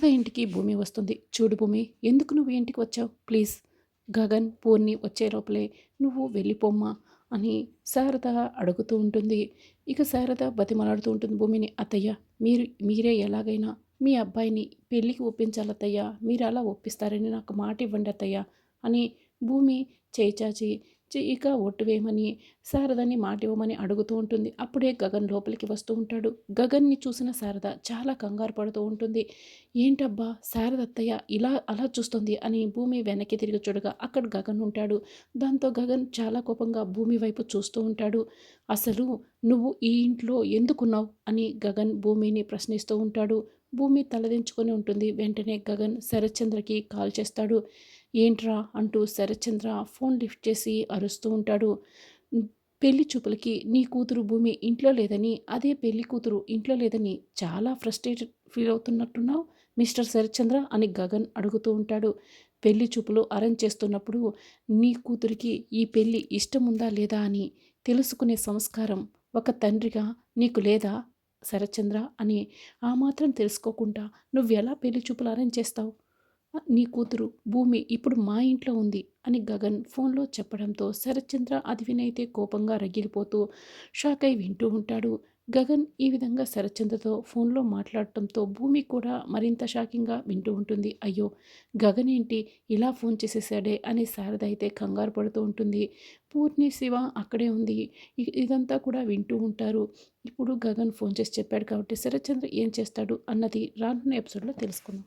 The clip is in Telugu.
శారద ఇంటికి భూమి వస్తుంది. చూడు భూమి ఎందుకు నువ్వు ఇంటికి వచ్చావు? ప్లీజ్ గగన్ పూర్ణి వచ్చే లోపలే నువ్వు వెళ్ళిపోమ్మా అని శారద అడుగుతూ ఉంటుంది. ఇక శారద బతిమలాడుతూ ఉంటుంది భూమిని. అత్తయ్య మీరు మీరే ఎలాగైనా మీ అబ్బాయిని పెళ్ళికి ఒప్పించాలి అత్తయ్య మీరు అలా ఒప్పిస్తారని నాకు మాట ఇవ్వండి అత్తయ్య అని భూమి చేచాచి ఇక ఒట్టు వేయమని శారదని మాట ఇవ్వమని అడుగుతూ ఉంటుంది. అప్పుడే గగన్ లోపలికి వస్తూ ఉంటాడు. గగన్ని చూసిన శారద చాలా కంగారు పడుతూ ఉంటుంది. ఏంటబ్బా శారదత్తయ్య ఇలా అలా చూస్తుంది అని భూమి వెనక్కి తిరిగి చూడగా అక్కడ గగన్ ఉంటాడు. దాంతో గగన్ చాలా కోపంగా భూమి వైపు చూస్తూ ఉంటాడు. అసలు నువ్వు ఈ ఇంట్లో ఎందుకున్నావు? అని గగన్ భూమిని ప్రశ్నిస్తూ ఉంటాడు. భూమి తలదించుకొని ఉంటుంది. వెంటనే గగన్ శరత్చంద్రకి కాల్ చేస్తాడు. ఏంట్రా? అంటూ శరత్చంద్ర ఫోన్ లిఫ్ట్ చేసి అరుస్తూ ఉంటాడు. పెళ్ళి చూపులకి నీ కూతురు భూమి ఇంట్లో లేదని అదే పెళ్ళి కూతురు ఇంట్లో లేదని చాలా ఫ్రస్ట్రేటెడ్ ఫీల్ అవుతున్నట్టున్నావు? మిస్టర్ శరత్చంద్ర అని గగన్ అడుగుతూ ఉంటాడు. పెళ్ళి చూపులు అరేంజ్ చేస్తున్నప్పుడు నీ కూతురికి ఈ పెళ్ళి ఇష్టం ఉందా లేదా అని తెలుసుకునే సంస్కారం ఒక తండ్రిగా నీకు లేదా? శరత్చంద్ర అని ఆ మాత్రం తెలుసుకోకుండా నువ్వెలా పెళ్ళి చూపులు అరేంజ్ చేస్తావు? నీ కూతురు భూమి ఇప్పుడు మా ఇంట్లో ఉంది అని గగన్ ఫోన్లో చెప్పడంతో శరత్చంద్ర అది వినైతే కోపంగా రగిలిపోతూ షాక్ అయి వింటూ ఉంటాడు. గగన్ ఈ విధంగా శరత్చంద్రతో ఫోన్లో మాట్లాడటంతో భూమి కూడా మరింత షాకింగ్గా వింటూ ఉంటుంది. అయ్యో గగన్ ఏంటి ఇలా ఫోన్ చేసేసాడే అని శారద అయితే కంగారు పడుతూ ఉంటుంది. పూర్ణి శివ అక్కడే ఉంది. ఇదంతా కూడా వింటూ ఉంటారు. ఇప్పుడు గగన్ ఫోన్ చేసి చెప్పాడు కాబట్టి శరత్చంద్ర ఏం చేస్తాడు అన్నది రానున్న ఎపిసోడ్లో తెలుసుకుందాం.